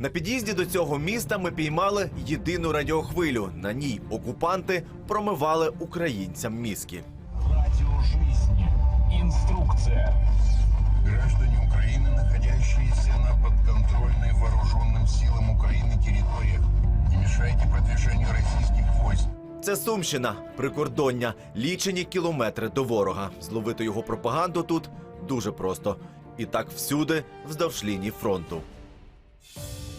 На під'їзді до цього міста ми піймали єдину радіохвилю. На ній окупанти промивали українцям мізки. Радио жизни. Инструкция. Граждане Украины, находящиеся на подконтрольной вооруженным силам Украины территориях, не мешайте продвижению российских войск. Це Сумщина, прикордоння, лічені кілометри до ворога. Зловити його пропаганду тут дуже просто. І так всюди, вздовж лінії фронту.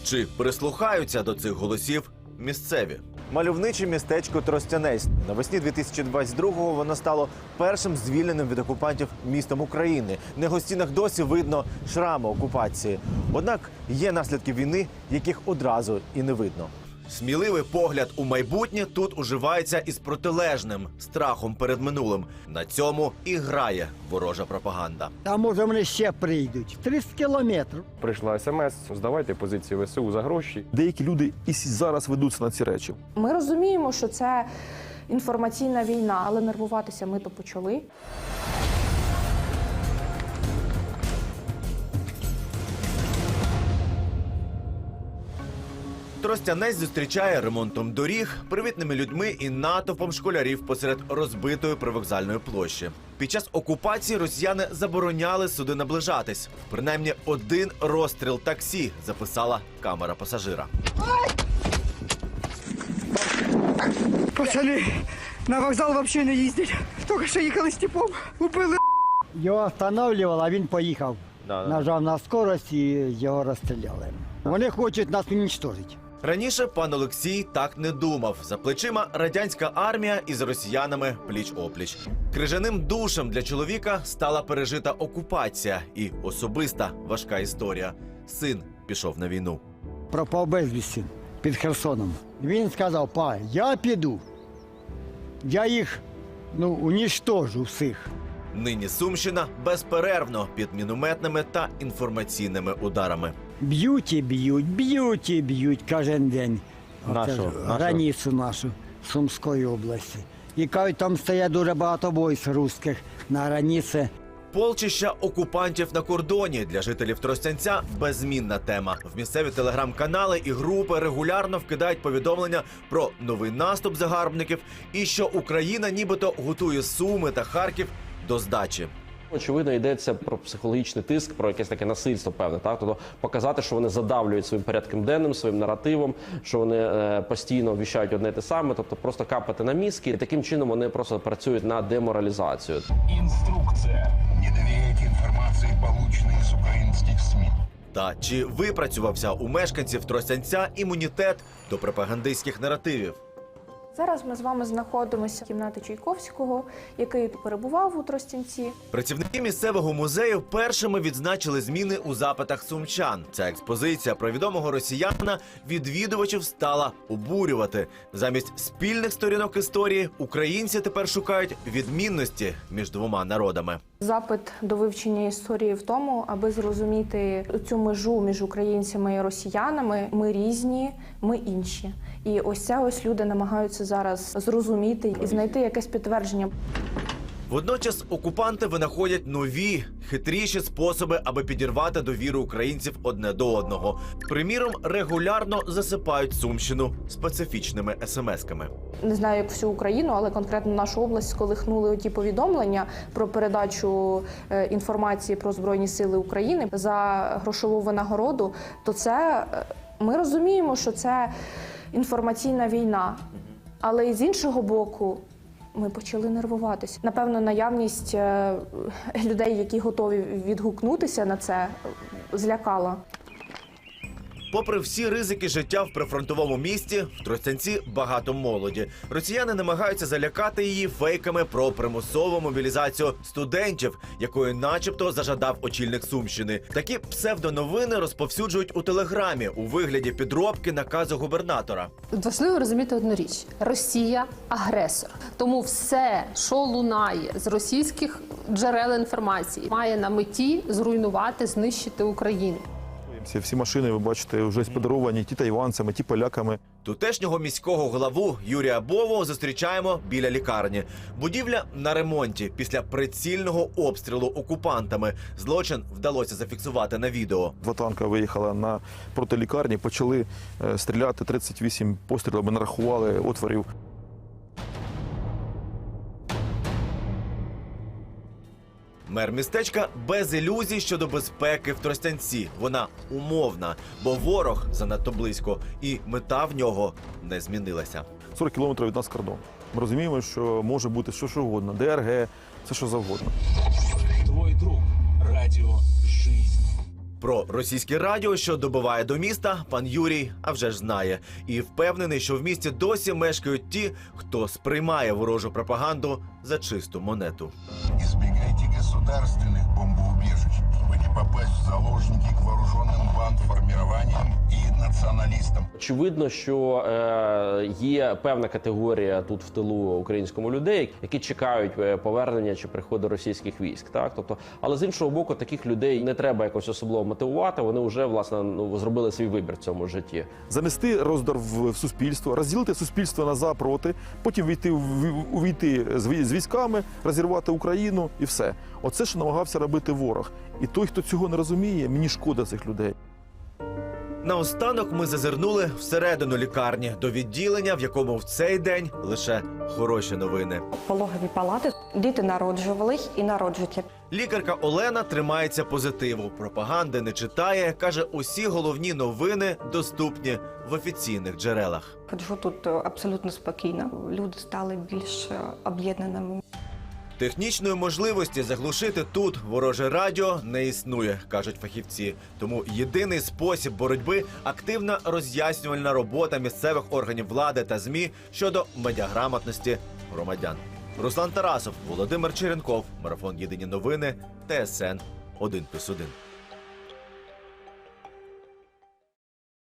Чи прислухаються до цих голосів місцеві? Мальовниче містечко Тростянець. Навесні 2022-го воно стало першим звільненим від окупантів містом України. На його досі видно шрами окупації. Однак є наслідки війни, яких одразу і не видно. Сміливий погляд у майбутнє тут уживається із протилежним страхом перед минулим. На цьому і грає ворожа пропаганда. А може вони ще прийдуть? 30 кілометрів. Прийшла смс, здавайте позиції ВСУ за гроші. Деякі люди і зараз ведуться на ці речі. Ми розуміємо, що це інформаційна війна, але нервуватися ми то почали. Тростянець зустрічає ремонтом доріг, привітними людьми і натовпом школярів посеред розбитої привокзальної площі. Під час окупації росіяни забороняли сюди наближатись. Принаймні один розстріл таксі записала камера пасажира. Пацаны, на вокзал вообще не їздять. Тільки що їхали Степом, убили. Його встановлювали, а він поїхав. Нажав на скорость і його розстріляли. Вони хочуть нас уничтожити. Раніше пан Олексій так не думав. За плечима радянська армія із росіянами пліч опліч. Крижаним душем для чоловіка стала пережита окупація і особиста важка історія. Син пішов на війну. Пропав безвісті під Херсоном. Він сказав: па, я піду. Я їх ну, унічтожу всіх. Нині Сумщина безперервно під мінометними та інформаційними ударами. Б'ють і б'ють, б'ють і б'ють кожен день. Оце Нашу, ж нашу. Границю нашу Сумської області. І кажуть, там стоять дуже багато войск русських на границі. Полчища окупантів на кордоні для жителів Тростянця беззмінна тема. В місцеві телеграм-канали і групи регулярно вкидають повідомлення про новий наступ загарбників і що Україна нібито готує Суми та Харків до здачі. Очевидно, йдеться про психологічний тиск, про якесь таке насильство, певне, так тобто показати, що вони задавлюють своїм порядком денним, своїм наративом, що вони е, постійно обіцяють одне те саме, тобто просто капати на мізки. І таким чином вони просто працюють на деморалізацію. Инструкция. Не доверяйте информации, полученной из украинских СМИ. Та чи випрацювався у мешканців Тростянця імунітет до пропагандистських наративів? Зараз ми з вами знаходимося в кімнаті Чайковського, який перебував у Тростянці. Працівники місцевого музею першими відзначили зміни у запитах сумчан. Ця експозиція про відомого росіянина відвідувачів стала обурювати. Замість спільних сторінок історії українці тепер шукають відмінності між двома народами. Запит до вивчення історії в тому, аби зрозуміти цю межу між українцями і росіянами. Ми різні, ми інші. І ось це ось люди намагаються зараз зрозуміти і знайти якесь підтвердження. Водночас окупанти винаходять нові, хитріші способи, аби підірвати довіру українців одне до одного. Приміром, регулярно засипають сумщину специфічними смс-ками. Не знаю, як всю Україну, але конкретно нашу область сколихнули ті повідомлення про передачу е, інформації про збройні сили України за грошову винагороду. То це е, ми розуміємо, що це інформаційна війна, але і з іншого боку. Ми почали нервуватися. Напевно, наявність е, людей, які готові відгукнутися на це, злякала. Попри всі ризики життя в прифронтовому місті, в Тростянці багато молоді. Росіяни намагаються залякати її фейками про примусову мобілізацію студентів, якої, начебто, зажадав очільник Сумщини. Такі псевдоновини розповсюджують у телеграмі у вигляді підробки наказу губернатора. Важливо розуміти одну річ: Росія агресор. Тому все, що лунає з російських джерел інформації, має на меті зруйнувати, знищити Україну. Ці всі машини, ви бачите, вже сподаровані ті тайванцями, ті поляками. Тутешнього міського главу Юрія Бову зустрічаємо біля лікарні. Будівля на ремонті після прицільного обстрілу окупантами. Злочин вдалося зафіксувати на відео. Два танка виїхала на проти лікарні, почали е, стріляти 38 пострілів, ми нарахували отворів. Мер містечка без ілюзій щодо безпеки в Тростянці. Вона умовна, бо ворог занадто близько, і мета в нього не змінилася. 40 кілометрів від нас кордон. Ми розуміємо, що може бути що що угодно, ДРГ, все що завгодно. Твой друг. Радио «Жизнь». Про російське радіо, що добиває до міста, пан Юрій а вже ж знає, і впевнений, що в місті досі мешкають ті, хто сприймає ворожу пропаганду за чисту монету. Избегайте государственных бомбоубежищ, чтобы не попасть в заложники к вооруженным бандформированиям и националистам. Очевидно, що е, є певна категорія тут в тилу українському людей, які чекають е, повернення чи приходу російських військ. Так, тобто, але з іншого боку, таких людей не треба якось особливо мотивувати. Вони вже власне ну зробили свій вибір в цьому житті. Занести роздар в, в суспільство, розділити суспільство на за проти, потім війти в- увійти з, з військами, розірвати Україну і все. Оце що намагався робити ворог. І той, хто цього не розуміє, мені шкода цих людей. Наостанок ми зазирнули всередину лікарні до відділення, в якому в цей день лише хороші новини. Пологові палати діти народжували і народжуються. Лікарка Олена тримається позитиву. Пропаганди не читає. каже, усі головні новини доступні в офіційних джерелах. Ходжу тут е, абсолютно спокійно. Люди стали більш е, об'єднаними. Технічної можливості заглушити тут вороже радіо не існує, кажуть фахівці. Тому єдиний спосіб боротьби активна роз'яснювальна робота місцевих органів влади та змі щодо медіаграмотності громадян. Руслан Тарасов, Володимир Черенков, марафон Єдині новини, ТСН 1+,1.